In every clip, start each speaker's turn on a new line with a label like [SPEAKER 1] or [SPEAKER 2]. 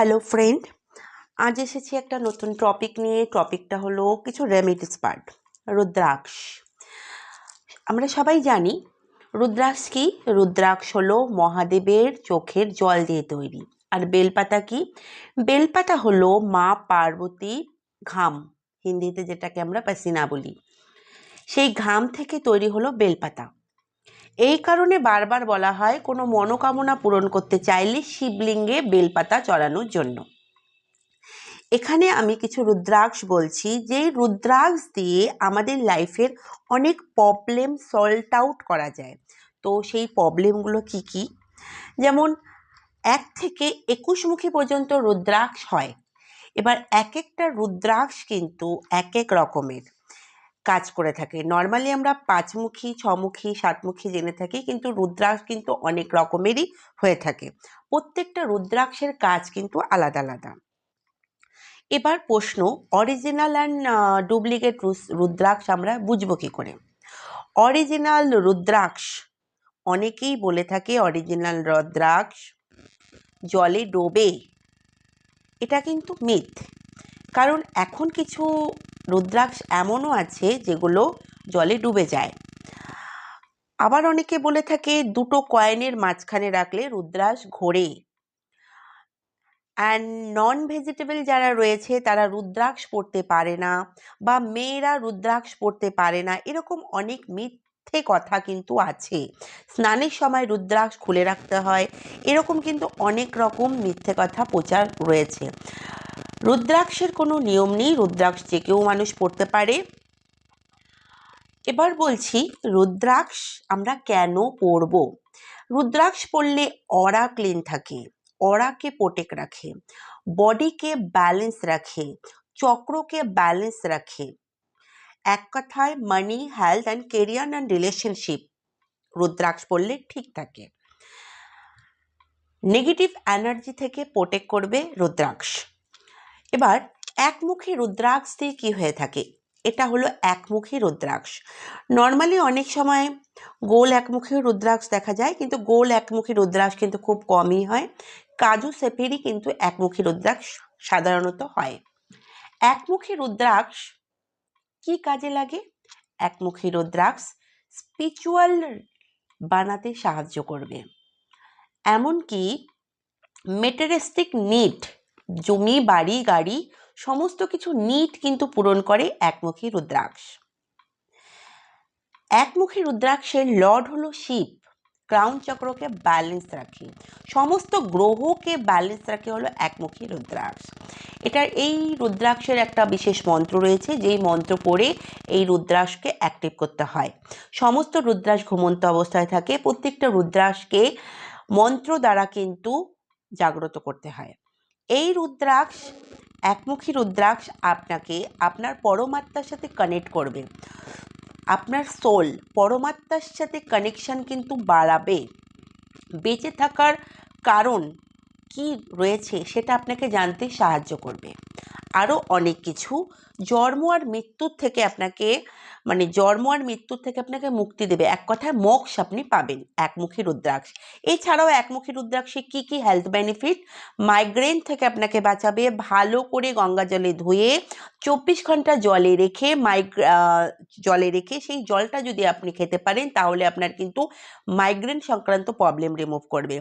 [SPEAKER 1] Hello friend আজ এসেছি একটা নতুন টপিক নিয়ে। টপিকটা হলো কিছু রেমিডিস পার্ট রুদ্রাক্ষ। আমরা সবাই জানি, রুদ্রাক্ষ কি? রুদ্রাক্ষ হলো মহাদেবের চোখের জল দিয়ে তৈরি। আর বেলপাতা কি? বেলপাতা হলো মা পার্বতী ঘাম, হিন্দিতে যেটাকে আমরা পাসিনা বলি। সেই ঘাম থেকে তৈরি হলো বেলপাতা। এই কারণে বারবার বলা হয়, কোনো মনোকামনা পূরণ করতে চাইলে শিবলিঙ্গে বেলপাতা চড়ানোর জন্য। এখানে আমি কিছু রুদ্রাক্ষ বলছি যে রুদ্রাক্ষ দিয়ে আমাদের লাইফের অনেক প্রবলেম সল্ট আউট করা যায়। তো সেই প্রবলেমগুলো কি কি? যেমন, এক থেকে একুশমুখী পর্যন্ত রুদ্রাক্ষ হয়। এবার এক একটা রুদ্রাক্ষ কিন্তু এক এক রকমের। কাজ করে থাকে। নর্মালি আমরা পাঁচমুখী, ছমুখী, সাতমুখী জেনে থাকি, কিন্তু রুদ্রাক্ষ কিন্তু অনেক রকমেরই হয়ে থাকে। প্রত্যেকটা রুদ্রাক্ষের কাজ কিন্তু আলাদা আলাদা। এবার প্রশ্ন অরিজিনাল অ্যান্ড ডুপ্লিকেট রুদ্রাক্ষ আমরা বুঝব কী করে? অরিজিনাল রুদ্রাক্ষ, অনেকেই বলে থাকে অরিজিনাল রুদ্রাক্ষ, জলে ডোবে। এটা কিন্তু মিথ কারণ এখন কিছু রুদ্রাক্ষ এমনও আছে যেগুলো জলে ডুবে যায়। আবার অনেকে বলে থাকে, দুটো কয়েনের মাঝখানে রাখলে রুদ্রাক্ষ ঘোরে। অ্যান্ড নন ভেজিটেবল যারা রয়েছে, তারা রুদ্রাক্ষ পড়তে পারে না বা মেয়েরা রুদ্রাক্ষ পড়তে পারে না। এরকম অনেক মিথ্যে কথা কিন্তু আছে। স্নানের সময় রুদ্রাক্ষ খুলে রাখতে হয়। এরকম কিন্তু অনেক রকম মিথ্যে কথা প্রচার রয়েছে। রুদ্রাক্ষের কোনো নিয়ম নেই, রুদ্রাক্ষ যে কেউ মানুষ পড়তে পারে। এবার বলছি, রুদ্রাক্ষ আমরা কেন পরব রুদ্রাক্ষ পরলে অরা ক্লিন থাকে অরাকে প্রোটেক্ট রাখে, বডিকে ব্যালেন্স রাখে, চক্রকে ব্যালেন্স রাখে। এক কথায়, money, health and career and relationship rudraksha পড়লে ঠিক থাকে। নেগেটিভ এনার্জি থেকে প্রোটেক্ট করবে রুদ্রাক্ষ। এবার একমুখী রুদ্রাক্ষ দিয়ে কী হয়ে থাকে? এটা হলো একমুখী রুদ্রাক্ষ। নর্মালি অনেক সময় গোল একমুখী রুদ্রাক্ষ দেখা যায়, কিন্তু গোল একমুখী রুদ্রাক্ষ কিন্তু খুব কমই হয়। কাজু সেপেরই কিন্তু একমুখী রুদ্রাক্ষ সাধারণত হয়। একমুখী রুদ্রাক্ষ কি কাজে লাগে? একমুখী রুদ্রাক্ষ স্পিরিচুয়াল বানাতে সাহায্য করবে। এমনকি মেটেরিস্টিক নিড জমি, বাড়ি, গাড়ি সমস্ত কিছু নিট কিন্তু পূরণ করে একমুখী রুদ্রাক্ষ। একমুখী রুদ্রাক্ষের লর্ড হলো শিব। ক্রাউন চক্রকে ব্যালেন্স রাখে। সমস্ত গ্রহকে ব্যালেন্স রাখে হলো একমুখী রুদ্রাক্ষ। এটার এই রুদ্রাক্ষের একটা বিশেষ মন্ত্র রয়েছে, যেই মন্ত্র পড়ে এই রুদ্রাক্ষকে অ্যাক্টিভ করতে হয়। সমস্ত রুদ্রাক্ষ ঘুমন্ত অবস্থায় থাকে। প্রত্যেকটা রুদ্রাক্ষকে মন্ত্র দ্বারা কিন্তু জাগ্রত করতে হয়। এই রুদ্রাক্ষ, একমুখী রুদ্রাক্ষ আপনাকে আপনার পরমাত্মার সাথে কানেক্ট করবে। আপনার সোল পরমাত্মার সাথে কানেকশন কিন্তু বাড়াবে। বেঁচে থাকার কারণ কি রয়েছে সেটা আপনাকে জানতে সাহায্য করবে। আরও অনেক কিছু, জন্ম আর মৃত্যুর থেকে আপনাকে মানে জন্ম আর মৃত্যুর থেকে আপনাকে মুক্তি দেবে। এক কথায় মোক্ষ আপনি পাবেন একমুখী রুদ্রাক্ষ। এছাড়াও একমুখী রুদ্রাক্ষে কী কী হেলথ বেনিফিট মাইগ্রেন থেকে আপনাকে বাঁচাবে। ভালো করে গঙ্গা জলে ধুয়ে চব্বিশ ঘণ্টা জলে রেখে মাইগ্রে জলে রেখে সেই জলটা যদি আপনি খেতে পারেন তাহলে আপনার কিন্তু মাইগ্রেন সংক্রান্ত প্রবলেম রিমুভ করবে।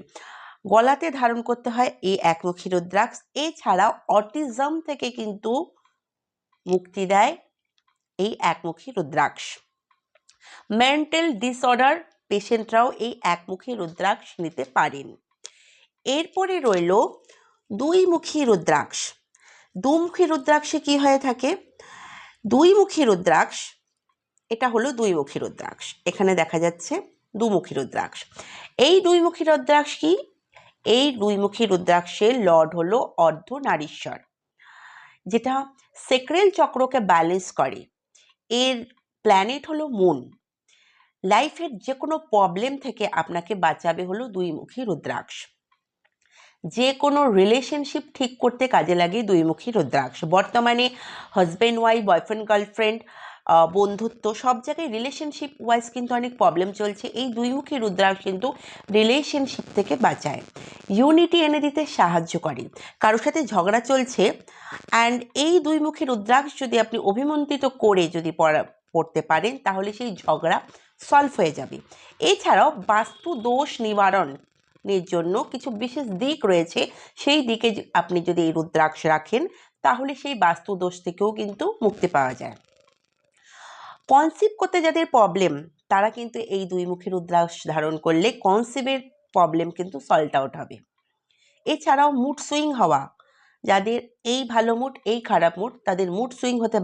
[SPEAKER 1] গলাতে ধারণ করতে হয় এই একমুখী রুদ্রাক্ষ। এছাড়া অটিজম থেকে কিন্তু মুক্তি দেয়। এই একমুখী রুদ্রাক্ষ। মেন্টাল ডিসঅর্ডার পেশেন্টরাও এই একমুখী রুদ্রাক্ষ নিতে পারেন। এরপরে রইল দুইমুখী রুদ্রাক্ষ। দুমুখী রুদ্রাক্ষে কি হয়ে থাকে? দুইমুখী রুদ্রাক্ষ, এটা হলো দুইমুখী রুদ্রাক্ষ। এখানে দেখা যাচ্ছে দুমুখী রুদ্রাক্ষ। এই দুইমুখী রুদ্রাক্ষ কি? এই দুইমুখী রুদ্রাক্ষের লর্ড হলো অর্ধ নারীশ্বর যেটা সেক্রেল চক্রকে ব্যালেন্স করে। এর প্ল্যানেট হলো মন লাইফের যে কোনো প্রবলেম থেকে আপনাকে বাঁচাবে হলো দুইমুখী রুদ্রাক্ষ. যে কোনো রিলেশনশিপ ঠিক করতে কাজে লাগে দুইমুখী রুদ্রাক্ষ। বর্তমানে হাজব্যান্ড ওয়াইফ বয়ফ্রেন্ড গার্লফ্রেন্ড বন্ধুত্ব, সব জায়গায় রিলেশনশিপ ওয়াইজ কিন্তু অনেক প্রবলেম চলছে। এই দুই দুইমুখী রুদ্রাক্ষ কিন্তু রিলেশনশিপ থেকে বাঁচায়। ইউনিটি এনে দিতে সাহায্য করে। কারোর সাথে ঝগড়া চলছে অ্যান্ড এই দুই দুইমুখী রুদ্রাক্ষ যদি আপনি অভিমন্ত্রিত করে যদি পড়া, পড়তে পারেন, তাহলে সেই ঝগড়া সলভ হয়ে যাবে। এছাড়াও বাস্তু দোষ নিবারণ নিবারণের জন্য কিছু বিশেষ দিক রয়েছে। সেই দিকে আপনি যদি এই রুদ্রাক্ষ রাখেন, তাহলে সেই বাস্তু দোষ থেকেও কিন্তু মুক্তি পাওয়া যায়। কনসিভ করতে যাদের প্রবলেম তারা কিন্তু এই দুইমুখী রুদ্রাক্ষ ধারণ করলে কনসিভের প্রবলেম কিন্তু সল্ট আউট হবে। এছাড়াও মুড সুইং হওয়া, যাদের এই ভালো মুড এই খারাপ মুড তাদের মুড সুইং হতে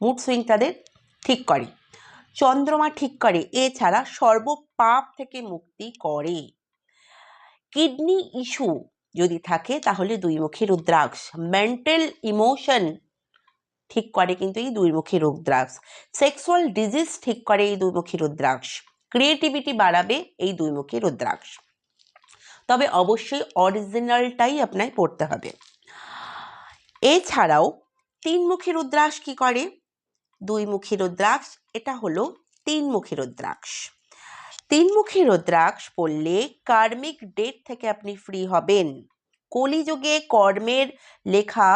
[SPEAKER 1] মুড সুইং তাদের ঠিক করে। চন্দ্রমা ঠিক করে, এছাড়া সর্বপাপ থেকে মুক্তি করে। কিডনি ইস্যু যদি থাকে, তাহলে দুই দুইমুখী রুদ্রাক্ষ মেন্টাল ইমোশন ঠিক করে কিন্তু এই দুইমুখী রুদ্রাক্ষ। সেক্সুয়াল ডিজিজ ঠিক করে এই দুইমুখী রুদ্রাক্ষ। ক্রিয়েটিভিটি বাড়াবে এই দুইমুখী রুদ্রাক্ষ। তবে অবশ্যই অরিজিনালটাই আপনায় পড়তে হবে। এছাড়াও তিনমুখী রুদ্রাক্ষ কি করে? দুইমুখী রুদ্রাক্ষ, এটা হলো তিনমুখী রুদ্রাক্ষ। তিনমুখী রুদ্রাক্ষ পড়লে কার্মিক ডেট থেকে আপনি ফ্রি হবেন। কলিযুগে কর্মের লেখা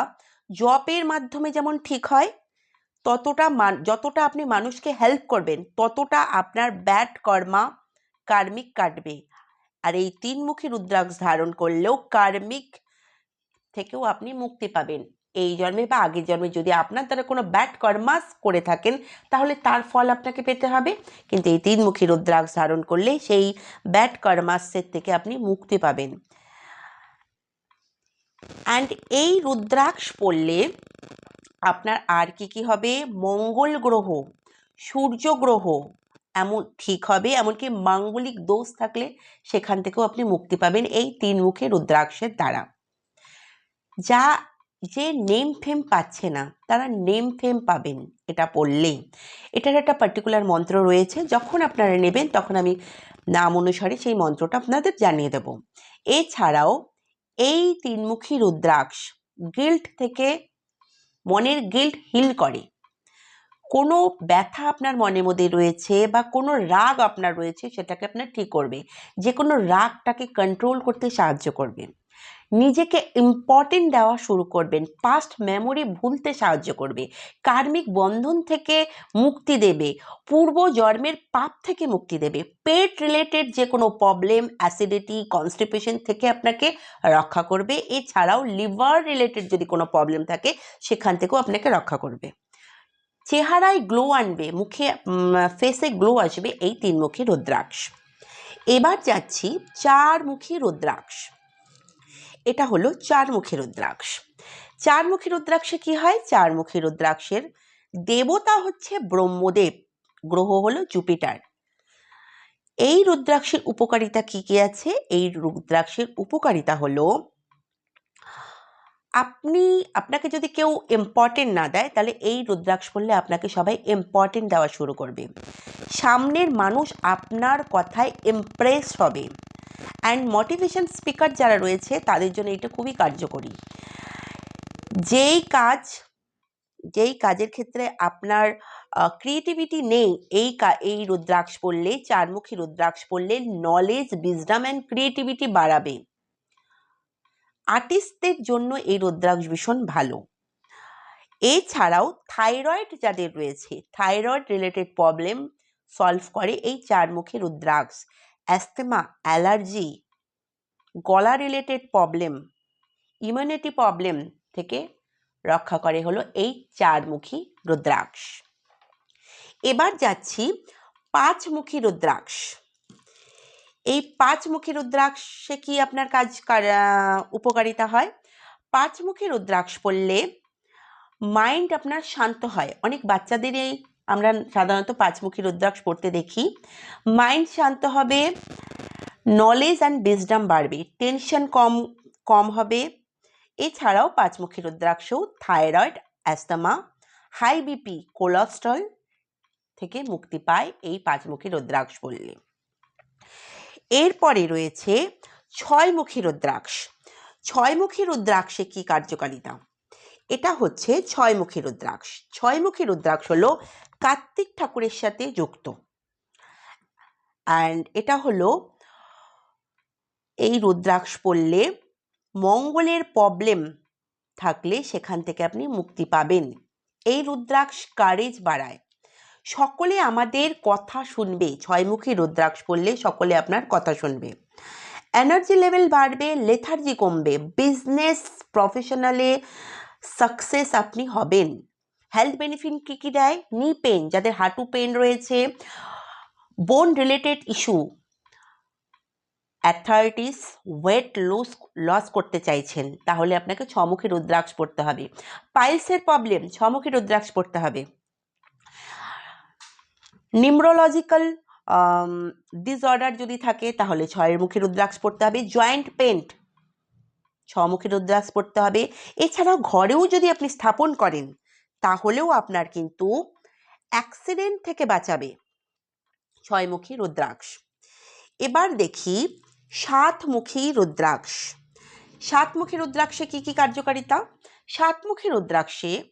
[SPEAKER 1] জপের মাধ্যমে যেমন ঠিক হয়, ততটা যতটা আপনি মানুষকে হেল্প করবেন, ততটা আপনার ব্যাড কর্মা কার্মিক কাটবে। আর এই তিনমুখী রুদ্রাক্ষ ধারণ করলেও কার্মিক থেকেও আপনি মুক্তি পাবেন। এই জন্মে বা আগের জন্মে যদি আপনার দ্বারা কোনো ব্যাড কর্মাস করে থাকেন, তাহলে তার ফল আপনাকে পেতে হবে। কিন্তু এই তিনমুখী রুদ্রাক্ষ ধারণ করলে সেই ব্যাড কর্মাসের থেকে আপনি মুক্তি পাবেন। অ্যান্ড এই রুদ্রাক্ষ পড়লে আপনার আর কি কি হবে? মঙ্গল গ্রহ, সূর্য গ্রহ এমন ঠিক হবে, এমনকি মাঙ্গলিক দোষ থাকলে সেখান থেকেও আপনি মুক্তি পাবেন এই তিন মুখে রুদ্রাক্ষের দ্বারা। যা, যে নেম ফেম পাচ্ছে না, তারা নেম ফেম পাবেন এটা পড়লেই এটার একটা পার্টিকুলার মন্ত্র রয়েছে, যখন আপনারা নেবেন তখন আমি নাম অনুসারে সেই মন্ত্রটা আপনাদের জানিয়ে দেব। এছাড়াও এই তিনমুখী রুদ্রাক্ষ গিল্ট থেকে মনের গিল্ট হিল করে। কোনো ব্যথা আপনার মনের মধ্যে রয়েছে বা কোনো রাগ আপনার রয়েছে, সেটাকে আপনার ঠিক করবে। যে কোনো রাগটাকে কন্ট্রোল করতে সাহায্য করবে। নিজেকে ইম্পর্টেন্ট দেওয়া শুরু করবেন। পাস্ট মেমোরি ভুলতে সাহায্য করবে। কার্মিক বন্ধন থেকে মুক্তি দেবে। পূর্ব জন্মের পাপ থেকে মুক্তি দেবে। পেট রিলেটেড যে কোনো প্রবলেম অ্যাসিডিটি কনস্টিপেশন থেকে আপনাকে রক্ষা করবে। এছাড়াও লিভার রিলেটেড যদি কোনো প্রবলেম থাকে, সেখান থেকেও আপনাকে রক্ষা করবে। চেহারায় গ্লো আনবে। মুখে ফেসে গ্লো আসবে। এই তিনমুখী রুদ্রাক্ষ। এবার যাচ্ছি চারমুখী রুদ্রাক্ষ। এটা হলো চারমুখী রুদ্রাক্ষ। চারমুখী রুদ্রাক্ষে কি হয়? চারমুখী রুদ্রাক্ষের দেবতা হচ্ছে ব্রহ্মদেব, গ্রহ হলো জুপিটার। এই রুদ্রাক্ষের উপকারিতা কি কি আছে? এই রুদ্রাক্ষের উপকারিতা হলো, আপনি, আপনাকে যদি কেউ ইম্পর্টেন্ট না দেয়, তাহলে এই রুদ্রাক্ষ পড়লে আপনাকে সবাই ইম্পর্টেন্ট দেওয়া শুরু করবে। সামনের মানুষ আপনার কথায় ইমপ্রেস হবে। অ্যান্ড মোটিভেশন স্পিকার যারা রয়েছে, তাদের জন্য এটা খুবই কার্যকরী। যেই কাজ, যেই কাজের ক্ষেত্রে আপনার ক্রিয়েটিভিটি নেই, এই এই রুদ্রাক্ষ পড়লে, চারমুখী রুদ্রাক্ষ পড়লে নলেজ বিজডাম অ্যান্ড ক্রিয়েটিভিটি বাড়াবে। আর্টিস্টদের জন্য এই রুদ্রাক্ষ ভীষণ ভালো। এছাড়াও থাইরয়েড যাদের রয়েছে থাইরয়েড রিলেটেড প্রবলেম সলভ করে এই চারমুখী রুদ্রাক্ষ। অ্যাস্থেমা, অ্যালার্জি, গলা রিলেটেড প্রবলেম ইমিউনিটি প্রবলেম থেকে রক্ষা করে হলো এই চারমুখী রুদ্রাক্ষ। এবার যাচ্ছি পাঁচমুখী রুদ্রাক্ষ। এই পাঁচমুখী রুদ্রাক্ষে কি আপনার কাজ কার- উপকারিতা হয়? পাঁচমুখী রুদ্রাক্ষ পড়লে মাইন্ড আপনার শান্ত হয়। অনেক বাচ্চাদেরই আমরা সাধারণত পাঁচমুখী রুদ্রাক্ষ পড়তে দেখি। মাইন্ড শান্ত হবে নলেজ অ্যান্ড বিজডাম বাড়বে টেনশন কম কম হবে। এছাড়াও পাঁচমুখী rudraksha thyroid asthma high BP cholesterol থেকে মুক্তি পায় এই পাঁচমুখী রুদ্রাক্ষ বললে। এরপরে রয়েছে ছয়মুখী রুদ্রাক্ষ। ছয়মুখী রুদ্রাক্ষে কি কার্যকারিতা? এটা হচ্ছে ছয়মুখী রুদ্রাক্ষ। ছয়মুখী রুদ্রাক্ষ হলো কার্তিক ঠাকুরের সাথে যুক্ত। অ্যান্ড এটা হলো এই রুদ্রাক্ষ পড়লে মঙ্গলের প্রবলেম থাকলে সেখান থেকে আপনি মুক্তি পাবেন। এই রুদ্রাক্ষ কারেজ বাড়ায়। সকলে আমাদের কথা শুনবে। ছয়মুখী রুদ্রাক্ষ পড়লে সকলে আপনার কথা শুনবে। এনার্জি লেভেল বাড়বে লেথার্জি কমবে। বিজনেস প্রফেশনালে সাকসেস আপনি হবেন। হেলথ বেনিফিট কী কী দেয়? নি পেন যাদের হাঁটু পেন রয়েছে bone related issue arthritis weight lose loss করতে চাইছেন, তাহলে আপনাকে ছমুখী রুদ্রাক্ষ পড়তে হবে। পাইলসের প্রবলেম ছমুখী রুদ্রাক্ষ পড়তে হবে। নিমরোলজিক্যাল ডিসঅর্ডার যদি থাকে, তাহলে ছয়ের মুখী রুদ্রাক্ষ পড়তে হবে। জয়েন্ট পেন্ট ছমুখী রুদ্রাক্ষ পড়তে হবে। এছাড়াও ঘরেও যদি আপনি স্থাপন করেন, তাহলেও আপনার কিন্তু অ্যাক্সিডেন্ট থেকে বাঁচাবে। ছয়মুখী রুদ্রাক্ষ। এবার দেখি সাতমুখী রুদ্রাক্ষ। সাতমুখী রুদ্রাক্ষে কি কি কার্যকারিতা? সাতমুখী রুদ্রাক্ষে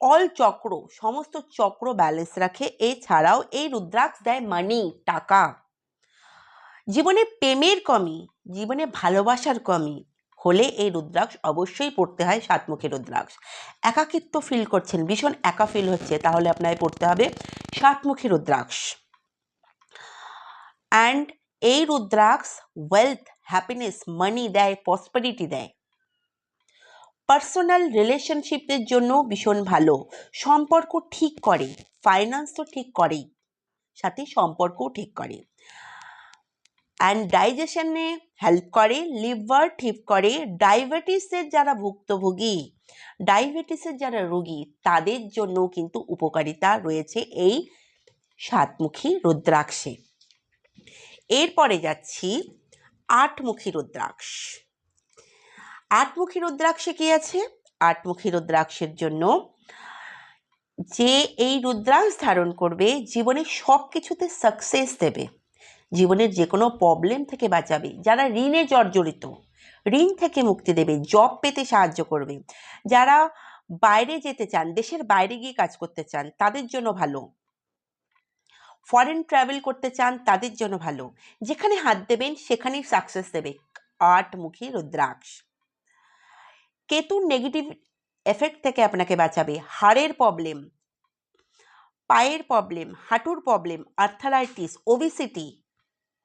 [SPEAKER 1] অল চক্র, সমস্ত চক্র ব্যালেন্স রাখে। এছাড়াও এই রুদ্রাক্ষ দেয় মানি টাকা। জীবনে প্রেমের কমি, জীবনে ভালোবাসার কমি। হলে এই রুদ্রাক্ষ অবশ্যই পড়তে হয় সাতমুখী রুদ্রাক্ষ। একাকিত্ব ফিল করছেন, ভীষণ একা ফিল হচ্ছে, তাহলে আপনাকে পড়তে হবে সাতমুখী রুদ্রাক্ষ। অ্যান্ড এই রুদ্রাক্ষ ওয়েলথ হ্যাপিনেস মানি দেয় প্রসপারিটি দেয়। পার্সোনাল রিলেশনশিপের জন্য ভীষণ ভালো। সম্পর্ক ঠিক করে ফাইন্যান্স তো ঠিক করেই, সাথে সম্পর্কও ঠিক করে। অ্যান্ড ডাইজেশনে হেল্প করে লিভার ঠিক করে ডায়াবেটিসের যারা ভুক্তভোগী ডায়াবেটিসের যারা রোগী, তাদের জন্য কিন্তু উপকারিতা রয়েছে এই সাতমুখী রুদ্রাক্ষে। এরপরে যাচ্ছি আটমুখী রুদ্রাক্ষ। আটমুখী রুদ্রাক্ষে কি আছে? আটমুখী রুদ্রাক্ষের জন্য যে এই রুদ্রাক্ষ ধারণ করবে, জীবনে সব কিছুতে সাকসেস দেবে। জীবনের যে কোনো প্রবলেম থেকে বাঁচাবে। যারা ঋণে জর্জরিত, ঋণ থেকে মুক্তি দেবে জব পেতে সাহায্য করবে। যারা বাইরে যেতে চান, দেশের বাইরে গিয়ে কাজ করতে চান, তাদের জন্য ভালো। ফরেন ট্রাভেল করতে চান, তাদের জন্য ভালো। যেখানে হাত দেবেন, সেখানেই সাকসেস দেবে। আটমুখী রুদ্রাক্ষ। কেতুর নেগেটিভ এফেক্ট থেকে আপনাকে বাঁচাবে। হাড়ের প্রবলেম পায়ের প্রবলেম হাঁটুর প্রবলেম আর্থারাইটিস ওবিসিটি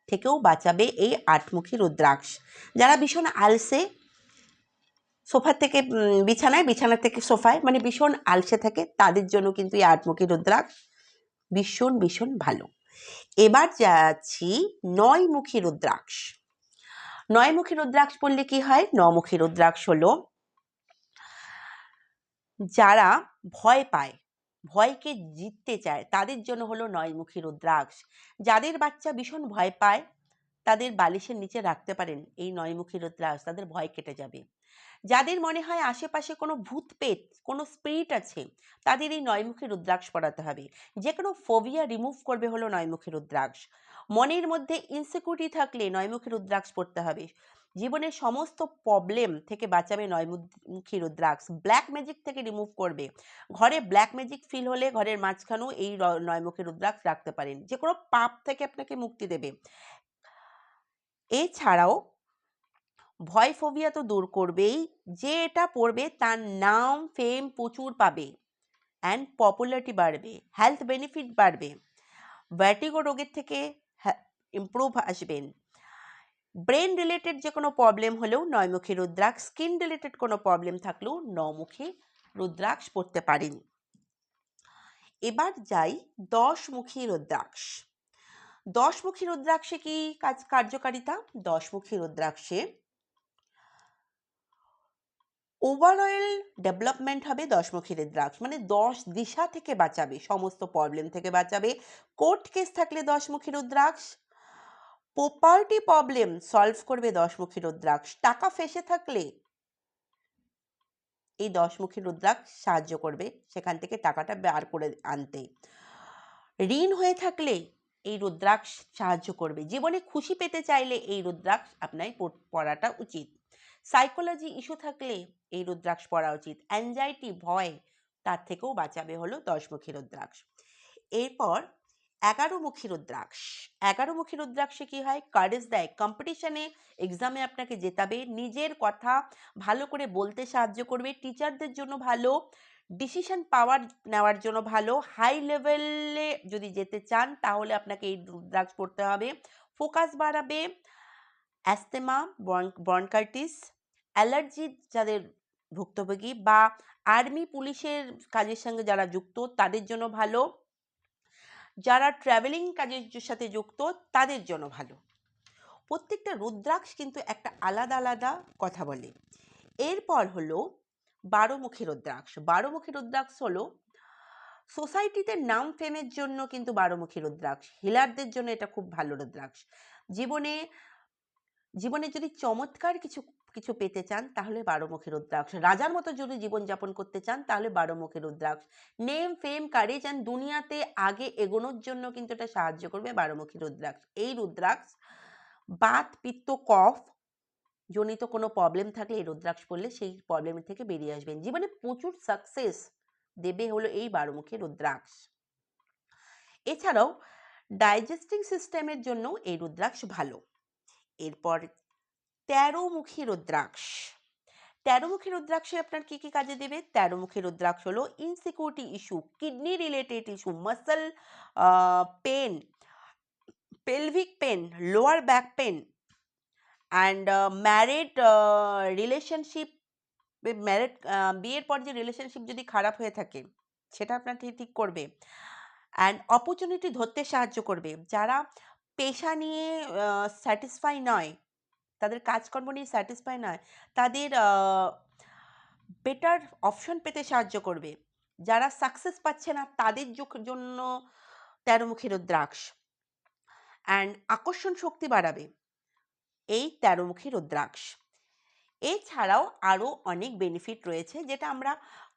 [SPEAKER 1] থেকেও বাঁচাবে এই আটমুখী রুদ্রাক্ষ। যারা ভীষণ আলসে সোফা থেকে বিছানায় বিছানা থেকে সোফায় মানে ভীষণ আলসে থাকে, তাদের জন্য কিন্তু এই আটমুখী রুদ্রাক্ষ ভীষণ ভীষণ ভালো। এবার যাচ্ছি নয়মুখী রুদ্রাক্ষ। নয়মুখী রুদ্রাক্ষ পড়লে কি হয়? নমুখী রুদ্রাক্ষ হলো যারা ভয় পায় ভয়কে জিততে চায়, তাদের জন্য হলো নয়মুখী রুদ্রাক্ষ। যাদের বাচ্চা ভীষণ ভয় পায়, তাদের বালিশের নিচে রাখতে পারেন এই নয়মুখী রুদ্রাক্ষ, তাদের ভয় কেটে যাবে। যাদের মনে হয় আশেপাশে কোনো ভূত পেত কোনো স্পিরিট আছে, তাদের এই নয়মুখী রুদ্রাক্ষ পড়াতে হবে। যে কোনো ফোবিয়া রিমুভ করবে হলো নয়মুখী রুদ্রাক্ষ। মনের মধ্যে ইনসিকিউরিটি থাকলে নয়মুখী রুদ্রাক্ষ পড়তে হবে। জীবনের সমস্ত প্রবলেম থেকে বাঁচাবে নয়মুখী রুদ্রাক্ষ। ব্ল্যাক ম্যাজিক থেকে রিমুভ করবে। ঘরে ব্ল্যাক ম্যাজিক ফিল হলে ঘরের মাঝখানেও এই নয়মুখী রুদ্রাক্ষ রাখতে পারেন। যে কোনো পাপ থেকে আপনাকে মুক্তি দেবে। এছাড়াও ভয় ফোবিয়া তো দূর করবেই। যে এটা পড়বে তার নাম ফেম প্রচুর পাবে অ্যান্ড পপুলারিটি বাড়বে হেলথ বেনিফিট বাড়বে। ভ্যাটিগো রোগের থেকে ইমপ্রুভ আসবেন। ব্রেন রিলেটেড যে কোনো প্রবলেম হলেও নয়মুখী রুদ্রাক্ষ, স্কিন রিলেটেড কোনো প্রবলেম থাকলেও নমুখী রুদ্রাক্ষ পড়তে পারেন। এবার যাই দশমুখী রুদ্রাক্ষ। দশমুখী রুদ্রাক্ষে কি কাজ কার্যকারিতা? দশমুখী রুদ্রাক্ষে ওভারঅল ডেভেলপমেন্ট হবে দশমুখী রুদ্রাক্ষ মানে দশ দিশা থেকে বাঁচাবে, সমস্ত প্রবলেম থেকে বাঁচাবে। কোর্ট কেস থাকলে দশমুখী রুদ্রাক্ষ প্রপার্টি প্রবলেম সলভ করবে দশমুখী রুদ্রাক্ষ। টাকা ফেসে থাকলে এই দশমুখী রুদ্রাক্ষ সাহায্য করবে সেখান থেকে টাকাটা বার করে আনতে। ঋণ হয়ে থাকলে এই রুদ্রাক্ষ সাহায্য করবে। জীবনে খুশি পেতে চাইলে এই রুদ্রাক্ষ আপনার পড়- পড়াটা উচিত। সাইকোলজি ইস্যু থাকলে এই রুদ্রাক্ষ পড়া উচিত। অ্যাংজাইটি ভয়, তার থেকেও বাঁচাবে হলো দশমুখী রুদ্রাক্ষ। এরপর এগারোমুখী রুদ্রাক্ষ। এগারোমুখী রুদ্রাক্ষে কি হয়? কারেজ দেয় কম্পিটিশনে এক্সামে আপনাকে জেতাবে। নিজের কথা ভালো করে বলতে সাহায্য করবে। টিচারদের জন্য ভালো। ডিসিশন পাওয়ার নেওয়ার জন্য ভালো। হাই লেভেলে যদি যেতে চান, তাহলে আপনাকে এই রুদ্রাক্ষ পড়তে হবে। ফোকাস বাড়াবে। অ্যাস্তেমা ব্রনকাইটিস অ্যালার্জি যাদের ভুক্তভোগী বা আর্মি পুলিশের কাজের সঙ্গে যারা যুক্ত, তাদের জন্য ভালো। যারা ট্রাভেলিং কাজের সাথে যুক্ত, তাদের জন্য ভালো। প্রত্যেকটা রুদ্রাক্ষ কিন্তু একটা আলাদা আলাদা কথা বলে। এরপর হলো বারোমুখী রুদ্রাক্ষ। বারোমুখী রুদ্রাক্ষ হলো সোসাইটিতে নাম ফেমের জন্য কিন্তু বারোমুখী রুদ্রাক্ষ। হিলারদের জন্য এটা খুব ভালো রুদ্রাক্ষ। জীবনে জীবনে যদি চমৎকার কিছু কিছু পেতে চান, তাহলে বারোমুখী রুদ্রাক্ষ। রাজার মতো যদি জীবনযাপন করতে চান, তাহলে বারোমুখী rudraksha. Name fame courage and দুনিয়াতে আগে এগোনোর জন্য কিন্তু এটা সাহায্য করবে বারোমুখী রুদ্রাক্ষ। এই রুদ্রাক্ষ, বাত, পিত্ত, কফ জনিত কোনো প্রবলেম থাকলে এই রুদ্রাক্ষ পড়লে সেই প্রবলেম থেকে বেরিয়ে আসবেন। জীবনে প্রচুর সাকসেস দেবে হলো এই বারোমুখী রুদ্রাক্ষ। এছাড়াও ডাইজেস্টিং সিস্টেমের জন্য এই রুদ্রাক্ষ ভালো। এরপর তেরোমুখী রুদ্রাক্ষ। তেরোমুখী রুদ্রাক্ষে আপনার কি কি কাজে দেবে? তেরো তেরোমুখী রুদ্রাক্ষ হলো insecurity issue kidney related issue muscle pain pelvic pain lower back pain and married relationship married বিয়ের পর যে রিলেশনশিপ যদি খারাপ হয়ে থাকে, সেটা আপনার ঠিক করবে অ্যান্ড অপরচুনিটি ধরতে সাহায্য করবে। যারা পেশা নিয়ে স্যাটিসফাই নয় তাদের কাজকর্ম নিয়ে স্যাটিসফাই নয়, তাদের বেটার অপশন পেতে সাহায্য করবে। যারা সাকসেস পাচ্ছে না, তাদের জন্য তেরোমুখী রুদ্রাক্ষ। অ্যান্ড আকর্ষণ শক্তি বাড়াবে এই তেরোমুখী রুদ্রাক্ষ। এছাড়াও আরও অনেক বেনিফিট রয়েছে, যেটা আমরা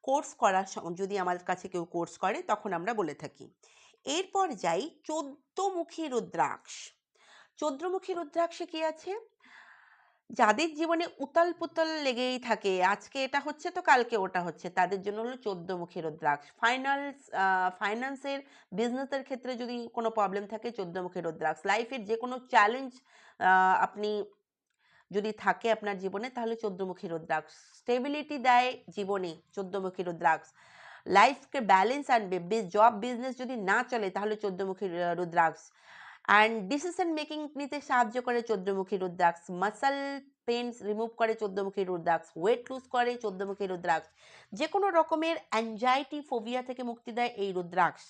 [SPEAKER 1] কোর্স করার যদি আমাদের কাছে কেউ কোর্স করে, তখন আমরা বলে থাকি। এরপর যাই চোদ্দমুখী রুদ্রাক্ষ। চোদ্দমুখী রুদ্রাক্ষে কি আছে? যাদের জীবনে উতাল পুতাল লেগেই থাকে, আজকে এটা হচ্ছে তো কালকে ওটা হচ্ছে, তাদের জন্য হলো চোদ্দমুখী রুদ্রাক্ষ ফাইনান্স ফাইন্যান্সের বিজনেসের ক্ষেত্রে যদি কোনো প্রবলেম থাকে চোদ্দমুখী রুদ্রাক্ষ লাইফের যে কোনো চ্যালেঞ্জ আপনি যদি থাকে আপনার জীবনে, তাহলে চোদ্দমুখী রুদ্রাক্ষ স্টেবিলিটি দেয় জীবনে চোদ্দমুখী রুদ্রাক্ষ লাইফকে ব্যালেন্স আনবে জব বিজনেস যদি না চলে, তাহলে চোদ্দমুখী রুদ্রাক্ষ অ্যান্ড ডিসিশন মেকিং নিতে সাহায্য করে চোদ্দমুখী রুদ্রাক্ষ মাসাল পেনস রিমুভ করে চোদ্দমুখী রুদ্রাক্ষ ওয়েট লুজ করে চোদ্দমুখী রুদ্রাক্ষ। যে কোনো রকমের অ্যাংজাইটি ফোবিয়া থেকে মুক্তি দেয় এই রুদ্রাক্ষ।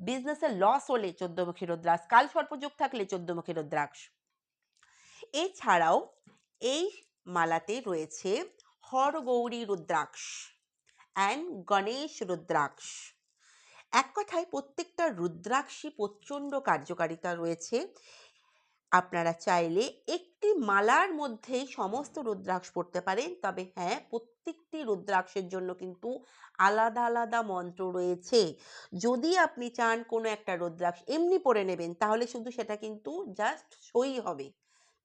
[SPEAKER 1] বিজনেসে লস হলে চোদ্দমুখী রুদ্রাক্ষ, কাল সর্পযোগ থাকলে চোদ্দমুখী রুদ্রাক্ষ। এছাড়াও এই মালাতে রয়েছে হরগৌরী রুদ্রাক্ষ অ্যান্ড গণেশ রুদ্রাক্ষ। এক কথায় প্রত্যেকটা রুদ্রাক্ষী প্রচণ্ড কার্যকারিতা রয়েছে। আপনারা চাইলে একটি মালার মধ্যেই সমস্ত রুদ্রাক্ষ পড়তে পারেন। তবে হ্যাঁ প্রত্যেকটি রুদ্রাক্ষের জন্য কিন্তু আলাদা আলাদা মন্ত্র রয়েছে। যদি আপনি চান কোনো একটা রুদ্রাক্ষ এমনি পড়ে নেবেন, তাহলে শুধু সেটা কিন্তু জাস্ট সই হবে।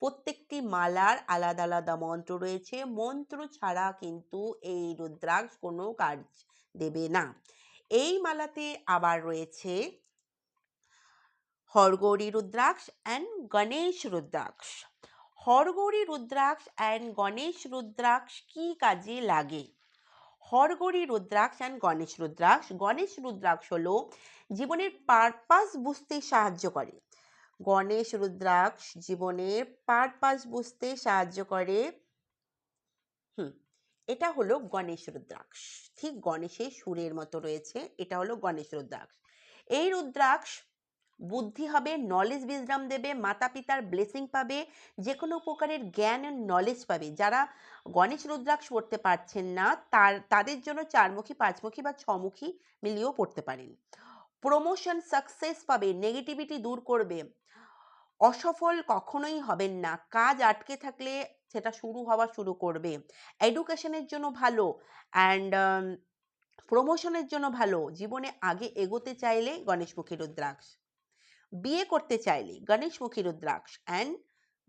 [SPEAKER 1] প্রত্যেকটি মালার আলাদা আলাদা মন্ত্র রয়েছে। মন্ত্র ছাড়া কিন্তু এই রুদ্রাক্ষ কোনো কাজ দেবে না। এই মালাতে আবার রয়েছে হরগৌরী rudraksha and Ganesh rudraksha. Haragauri rudraksha and Ganesh rudraksha কি কাজে লাগে? হরগৌরী রুদ্রাক্ষ অ্যান্ড গণেশ রুদ্রাক্ষ। গণেশ রুদ্রাক্ষ হলো জীবনের পারপাস বুঝতে সাহায্য করে। গণেশ রুদ্রাক্ষ জীবনের পারপাস বুঝতে সাহায্য করে এটা হলো গণেশ রুদ্রাক্ষ। ঠিক গণেশের সুরের মতো রয়েছে, এটা হলো গণেশ রুদ্রাক্ষ। এই রুদ্রাক্ষ বুদ্ধি হবে নলেজ বিজডাম দেবে মাতা পিতার ব্লেসিং পাবে যে কোনো প্রকারের জ্ঞান নলেজ পাবে। যারা গণেশ রুদ্রাক্ষ পড়তে পারছেন না, তার, তাদের জন্য চারমুখী, পাঁচমুখী বা ছমুখী মিলিয়েও পড়তে পারেন। প্রমোশন সাকসেস পাবে নেগেটিভিটি দূর করবে। অসফল কখনোই হবেন না। কাজ আটকে থাকলে সেটা শুরু হওয়া শুরু করবে। এডুকেশনের জন্য ভালো অ্যান্ড প্রমোশনের জন্য ভালো। জীবনে আগে এগোতে চাইলে গণেশমুখী রুদ্রাক্ষ। বিয়ে করতে চাইলে গণেশমুখী রুদ্রাক্ষ অ্যান্ড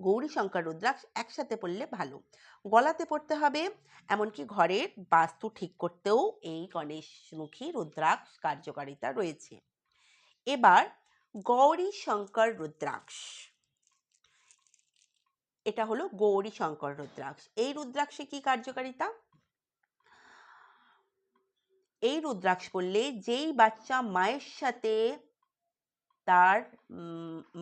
[SPEAKER 1] গৌরী শঙ্কর রুদ্রাক্ষ একসাথে পড়লে ভালো। গলাতে পড়তে হবে, এমনকি ঘরের বাস্তু ঠিক করতেও এই গণেশমুখী রুদ্রাক্ষ কার্যকারিতা রয়েছে। এবার গৌরী শঙ্কর রুদ্রাক্ষ। এটা হলো গৌরী শঙ্কর রুদ্রাক্ষ। এই রুদ্রাক্ষে কি কার্যকারিতা? এই রুদ্রাক্ষ পড়লে যেই বাচ্চা মায়ের সাথে তার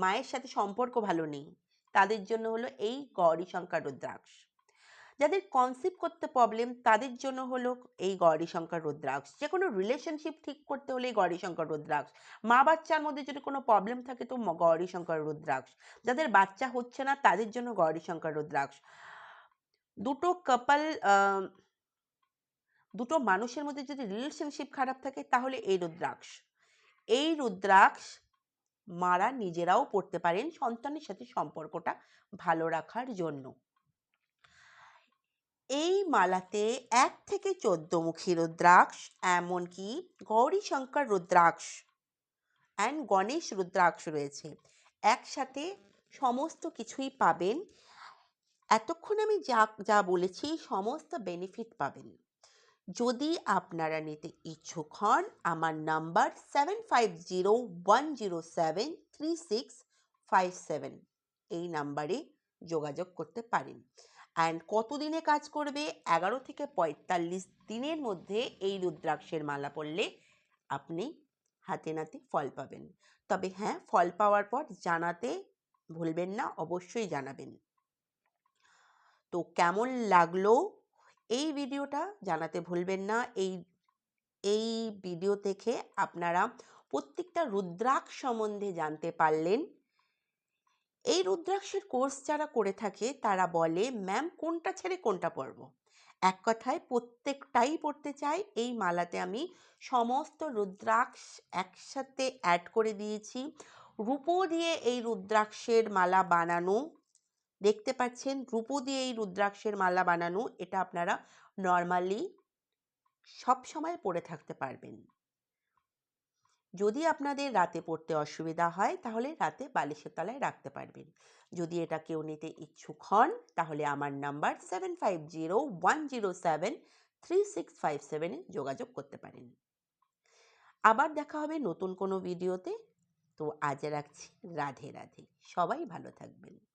[SPEAKER 1] মায়ের সাথে সম্পর্ক ভালো নেই, তাদের জন্য হলো এই গৌরী শঙ্কর রুদ্রাক্ষ। যাদের কনসিভ করতে প্রবলেম তাদের জন্য হলো এই গৌরী শঙ্কর রুদ্রাক্ষ। যে কোনো রিলেশনশিপ ঠিক করতে হলে এই গৌরী শঙ্কর রুদ্রাক্ষ। মা বাচ্চার মধ্যে যদি কোনো প্রবলেম থাকে তো ম- গৌরী শঙ্কর রুদ্রাক্ষ। যাদের বাচ্চা হচ্ছে না, তাদের জন্য গৌরী শঙ্কর রুদ্রাক্ষ। দুটো কাপল দুটো মানুষের মধ্যে যদি রিলেশনশিপ খারাপ থাকে, তাহলে এই রুদ্রাক্ষ। এই রুদ্রাক্ষ মারা নিজেরাও পড়তে পারেন সন্তানের সাথে সম্পর্কটা ভালো রাখার জন্য। এই মালাতে এক থেকে চোদ্দ মুখী রুদ্রাক্ষ, এমনকি গৌরী শঙ্কর রুদ্রাক্ষ অ্যান্ড গণেশ রুদ্রাক্ষ রয়েছে। একসাথে সমস্ত কিছুই পাবেন। এতক্ষণ আমি যা যা বলেছি, সমস্ত বেনিফিট পাবেন। যদি আপনারা নিতে ইচ্ছুক হন, আমার number seven five zero one zero seven three six five seven এই নাম্বারে যোগাযোগ করতে পারেন। অ্যান্ড কতদিনে কাজ করবে? এগারো থেকে পঁয়তাল্লিশ দিনের মধ্যে এই রুদ্রাক্ষের মালা পরলে আপনি হাতে নাতে ফল পাবেন। তবে হ্যাঁ ফল পাওয়ার পর জানাতে ভুলবেন না, অবশ্যই জানাবেন। তো কেমন লাগল এই ভিডিওটা জানাতে ভুলবেন না। এই এই ভিডিও থেকে আপনারা প্রত্যেকটা রুদ্রাক্ষ সম্বন্ধে জানতে পারলেন। এই রুদ্রাক্ষের কোর্স যারা করে থাকে, তারা বলে, ম্যাম, কোনটা ছেড়ে কোনটা পরব? এক কথায়, প্রত্যেকটাই পড়তে চাই। এই মালাতে আমি সমস্ত রুদ্রাক্ষ একসাথে অ্যাড করে দিয়েছি। রূপো দিয়ে এই রুদ্রাক্ষের মালা বানানো, দেখতে পাচ্ছেন? রূপো দিয়ে এই রুদ্রাক্ষের মালা বানানো, এটা আপনারা নর্মালি সব সময় পরে থাকতে পারবেন। যদি আপনাদের রাতে পড়তে অসুবিধা হয়, তাহলে রাতে বালিশের তলায় রাখতে পারবেন। যদি এটা কেউ নিতে ইচ্ছুক হন, তাহলে আমার number seven five zero one zero seven three six five সেভেনে যোগাযোগ করতে পারেন। আবার দেখা হবে নতুন কোনো ভিডিওতে তো আজ রাখছি। রাধে রাধে। সবাই ভালো থাকবেন।